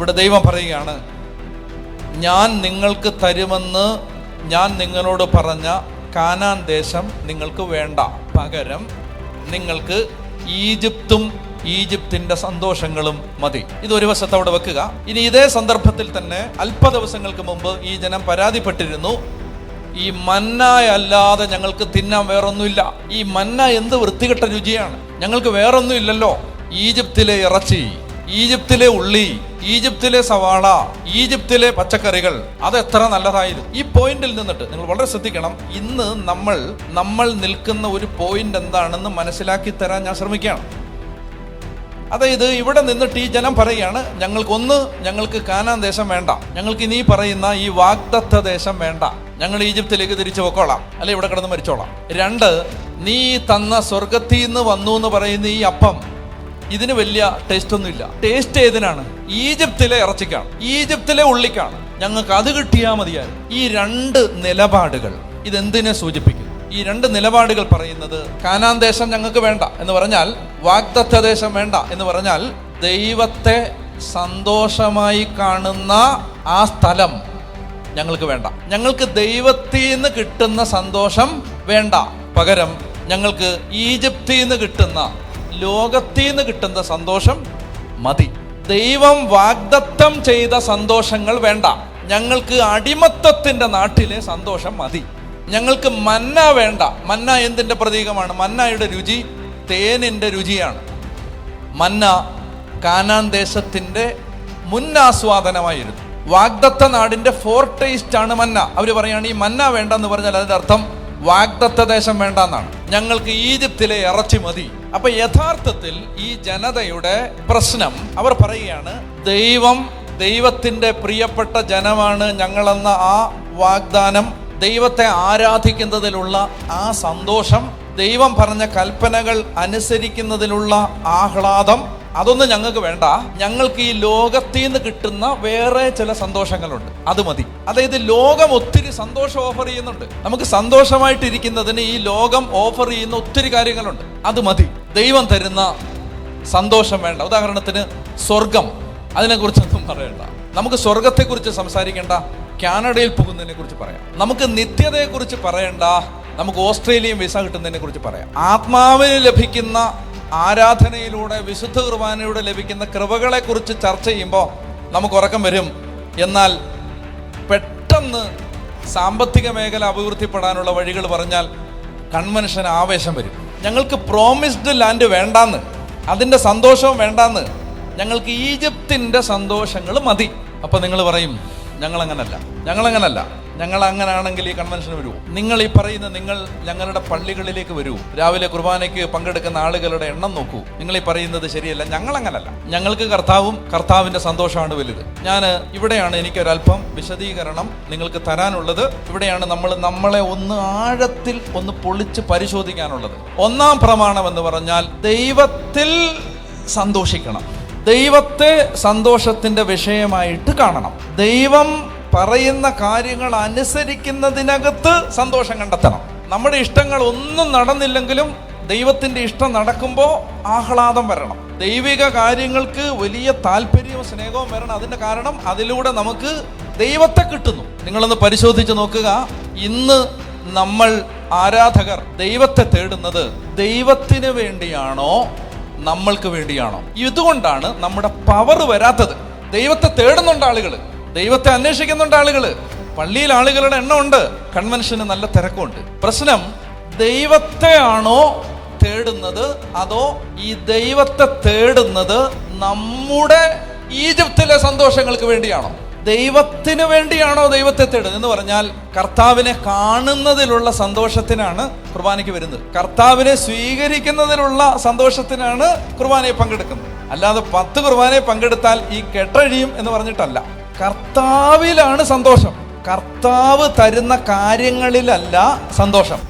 ഇവിടെ ദൈവം പറയുകയാണ് ഞാൻ നിങ്ങൾക്ക് തരുമെന്ന് ഞാൻ നിങ്ങളോട് പറഞ്ഞ കാനാൻ ദേശം നിങ്ങൾക്ക് വേണ്ട. പകരം നിങ്ങൾക്ക് ഈജിപ്തും ഈജിപ്തിന്റെ സന്തോഷങ്ങളും മതി. ഇത് ഒരു വശത്ത് അവിടെ വെക്കുക. ഇനി ഇതേ സന്ദർഭത്തിൽ തന്നെ അല്പ ദിവസങ്ങൾക്ക് മുമ്പ് ഈ ജനം പരാതിപ്പെട്ടിരുന്നു ഈ മന്ന അല്ലാതെ ഞങ്ങൾക്ക് തിന്നാൻ വേറൊന്നുമില്ല. ഈ മന്ന എന്ത് വൃത്തികെട്ട രുചിയാണ്? ഞങ്ങൾക്ക് വേറൊന്നുമില്ലല്ലോ. ഈജിപ്തിലെ ഇറച്ചി. ഈജിപ്തിലെ ഉള്ളി ഈജിപ്തിലെ സവാള ഈജിപ്തിലെ പച്ചക്കറികൾ അത് എത്ര നല്ലതായിരുന്നു. ഈ പോയിന്റിൽ നിന്നിട്ട് നിങ്ങൾ വളരെ ശ്രദ്ധിക്കണം. ഇന്ന് നമ്മൾ നമ്മൾ നിൽക്കുന്ന ഒരു പോയിന്റ് എന്താണെന്ന് മനസ്സിലാക്കി തരാൻ ഞാൻ ശ്രമിക്കുകയാണ്. അതായത് ഇവിടെ നിന്നിട്ട് ഈ ജനം പറയുകയാണ് ഞങ്ങൾക്കൊന്ന് ഞങ്ങൾക്ക് കാനാൻ ദേശം വേണ്ട. ഞങ്ങൾക്ക് ഇനി പറയുന്ന ഈ വാഗ്ദത്ത ദേശം വേണ്ട. ഞങ്ങൾ ഈജിപ്തിലേക്ക് തിരിച്ചു പൊക്കോളാം. അല്ലെ ഇവിടെ കിടന്ന് മരിച്ചോളാം. രണ്ട് നീ തന്ന സ്വർഗത്തിൽ നിന്ന് വന്നു എന്ന് പറയുന്ന ഈ അപ്പം ഇതിന് വലിയ ടേസ്റ്റ് ഒന്നുമില്ല ടേസ്റ്റ് ഏതിനാണ്? ഈജിപ്തിലെ ഇറച്ചിക്കാണ്. ഈജിപ്തിലെ ഉള്ളിക്കാണ്. ഞങ്ങൾക്ക് അത് കിട്ടിയാൽ മതിയായി ഈ രണ്ട് നിലപാടുകൾ ഇതെന്തിനെ സൂചിപ്പിക്കുന്നു ഈ രണ്ട് നിലപാടുകൾ പറയുന്നത് കാനാൻ ദേശം ഞങ്ങൾക്ക് വേണ്ട എന്ന് പറഞ്ഞാൽ വാഗ്ദത്ത ദേശം വേണ്ട എന്ന് പറഞ്ഞാൽ ദൈവത്തെ സന്തോഷമായി കാണുന്ന ആ സ്ഥലം ഞങ്ങൾക്ക് വേണ്ട. ഞങ്ങൾക്ക് ദൈവത്തിൽ നിന്ന് കിട്ടുന്ന സന്തോഷം വേണ്ട. പകരം ഞങ്ങൾക്ക് ഈജിപ്തിൽ നിന്ന് കിട്ടുന്ന ലോകത്തിൽ നിന്ന് കിട്ടുന്ന സന്തോഷം മതി. ദൈവം വാഗ്ദത്തം ചെയ്ത സന്തോഷങ്ങൾ വേണ്ട. ഞങ്ങൾക്ക് അടിമത്തത്തിന്റെ നാട്ടിലെ സന്തോഷം മതി. ഞങ്ങൾക്ക് മന്ന വേണ്ട. മന്ന എന്തിന്റെ പ്രതീകമാണ്? മന്നയുടെ രുചി തേനിന്റെ രുചിയാണ്. മന്ന കാനാൻ ദേശത്തിന്റെ മുന്നാസ്വാദനമായിരുന്നു. വാഗ്ദത്ത നാടിന്റെ ഫോർ ടേസ്റ്റ് ആണ് മന്ന. അവർ പറയുകയാണ് ഈ മന്ന വേണ്ടെന്ന് പറഞ്ഞാൽ അതിന്റെ അർത്ഥം വാഗ്ദത്ത ദേശം വേണ്ട എന്നാണ് ഞങ്ങൾക്ക് ഈജിപ്തിലെ ഇറച്ചി മതി. അപ്പൊ യഥാർത്ഥത്തിൽ ഈ ജനതയുടെ പ്രശ്നം അവർ പറയുകയാണ് ദൈവം ദൈവത്തിന്റെ പ്രിയപ്പെട്ട ജനമാണ് ഞങ്ങളെന്ന ആ വാഗ്ദാനം ദൈവത്തെ ആരാധിക്കുന്നതിലുള്ള ആ സന്തോഷം ദൈവം പറഞ്ഞ കൽപ്പനകൾ അനുസരിക്കുന്നതിലുള്ള ആഹ്ലാദം അതൊന്നും ഞങ്ങൾക്ക് വേണ്ട. ഞങ്ങൾക്ക് ഈ ലോകത്തിൽ നിന്ന് കിട്ടുന്ന വേറെ ചില സന്തോഷങ്ങളുണ്ട്. അത് മതി. അതായത് ലോകം ഒത്തിരി സന്തോഷം ഓഫർ ചെയ്യുന്നുണ്ട്. നമുക്ക് സന്തോഷമായിട്ടിരിക്കുന്നതിന് ഈ ലോകം ഓഫർ ചെയ്യുന്ന ഒത്തിരി കാര്യങ്ങളുണ്ട്. അത് മതി. ദൈവം തരുന്ന സന്തോഷം വേണ്ട. ഉദാഹരണത്തിന് സ്വർഗം. അതിനെക്കുറിച്ചൊന്നും പറയണ്ട. നമുക്ക് സ്വർഗത്തെക്കുറിച്ച് സംസാരിക്കേണ്ട കാനഡയിൽ പോകുന്നതിനെ കുറിച്ച് പറയാം. നമുക്ക് നിത്യതയെക്കുറിച്ച് പറയണ്ട നമുക്ക് ഓസ്ട്രേലിയൻ വിസ കിട്ടുന്നതിനെ കുറിച്ച് പറയാം. ആത്മാവിന് ലഭിക്കുന്ന ആരാധനയിലൂടെ വിശുദ്ധ കുർബാനയിലൂടെ ലഭിക്കുന്ന കൃപകളെ കുറിച്ച് ചർച്ച ചെയ്യുമ്പോൾ നമുക്ക് ഉറക്കം വരും. എന്നാൽ പെട്ടെന്ന് സാമ്പത്തിക മേഖല അഭിവൃദ്ധിപ്പെടാനുള്ള വഴികൾ പറഞ്ഞാൽ കൺവെൻഷൻ ആവേശം വരും. ഞങ്ങൾക്ക് പ്രോമിസ്ഡ് ലാൻഡ് വേണ്ടാന്ന്. അതിന്റെ സന്തോഷവും വേണ്ടാന്ന്. ഞങ്ങൾക്ക് ഈജിപ്തിന്റെ സന്തോഷങ്ങൾ മതി. അപ്പോൾ നിങ്ങൾ പറയും ഞങ്ങൾ അങ്ങനല്ല ഞങ്ങൾ അങ്ങനെയാണെങ്കിൽ ഈ കൺവെൻഷൻ വരൂ. നിങ്ങൾ ഈ പറയുന്ന നിങ്ങൾ ഞങ്ങളുടെ പള്ളികളിലേക്ക് വരൂ. രാവിലെ കുർബാനയ്ക്ക് പങ്കെടുക്കുന്ന ആളുകളുടെ എണ്ണം നോക്കൂ. നിങ്ങൾ ഈ പറയുന്നത് ശരിയല്ല. ഞങ്ങൾ അങ്ങനല്ല ഞങ്ങൾക്ക് കർത്താവും കർത്താവിന്റെ സന്തോഷമാണ് വലുത്. ഞാൻ ഇവിടെയാണ് എനിക്കൊരല്പം വിശദീകരണം നിങ്ങൾക്ക് തരാനുള്ളത്. ഇവിടെയാണ് നമ്മൾ നമ്മളെ ഒന്ന് ആഴത്തിൽ ഒന്ന് പൊളിച്ച് പരിശോധിക്കാനുള്ളത്. ഒന്നാം പ്രമാണം എന്ന് പറഞ്ഞാൽ ദൈവത്തിൽ സന്തോഷിക്കണം. ദൈവത്തെ സന്തോഷത്തിന്റെ വിഷയമായിട്ട് കാണണം. ദൈവം പറയുന്ന കാര്യങ്ങൾ അനുസരിക്കുന്നതിനകത്ത് സന്തോഷം കണ്ടെത്തണം. നമ്മുടെ ഇഷ്ടങ്ങൾ ഒന്നും നടന്നില്ലെങ്കിലും ദൈവത്തിന്റെ ഇഷ്ടം നടക്കുമ്പോൾ ആഹ്ലാദം വരണം. ദൈവിക കാര്യങ്ങൾക്ക് വലിയ താല്പര്യവും സ്നേഹവും വരണം. അതിന്റെ കാരണം അതിലൂടെ നമുക്ക് ദൈവത്തെ കിട്ടുന്നു. നിങ്ങളൊന്ന് പരിശോധിച്ച് നോക്കുക. ഇന്ന് നമ്മൾ ആരാധകർ ദൈവത്തെ തേടുന്നത് ദൈവത്തിന് വേണ്ടിയാണോ നമ്മൾക്ക് വേണ്ടിയാണോ? ഇതുകൊണ്ടാണ് നമ്മുടെ പവർ വരാത്തത്. ദൈവത്തെ തേടുന്നുണ്ട് ആളുകൾ ദൈവത്തെ അന്വേഷിക്കുന്നുണ്ട് ആളുകൾ പള്ളിയിൽ ആളുകളുടെ എണ്ണമുണ്ട്. കൺവെൻഷന് നല്ല തിരക്കുണ്ട് പ്രശ്നം ദൈവത്തെയാണോ തേടുന്നത്? അതോ ഈ ദൈവത്തെ തേടുന്നത് നമ്മുടെ ഈജിപ്തിലെ സന്തോഷങ്ങൾക്ക് വേണ്ടിയാണോ? ദൈവത്തിന് വേണ്ടിയാണോ ദൈവത്തെ തേടുന്നത്? എന്ന് പറഞ്ഞാൽ കർത്താവിനെ കാണുന്നതിലുള്ള സന്തോഷത്തിനാണ് കുർബാനയ്ക്ക് വരുന്നത്. കർത്താവിനെ സ്വീകരിക്കുന്നതിലുള്ള സന്തോഷത്തിനാണ് കുർബാനയെ പങ്കെടുക്കുന്നത്. അല്ലാതെ പത്ത് കുർബാനയെ പങ്കെടുത്താൽ ഈ കെട്ടഴിയും എന്ന് പറഞ്ഞിട്ടല്ല. കർത്താവിലാണ് സന്തോഷം. കർത്താവ് തരുന്ന കാര്യങ്ങളിലല്ല സന്തോഷം.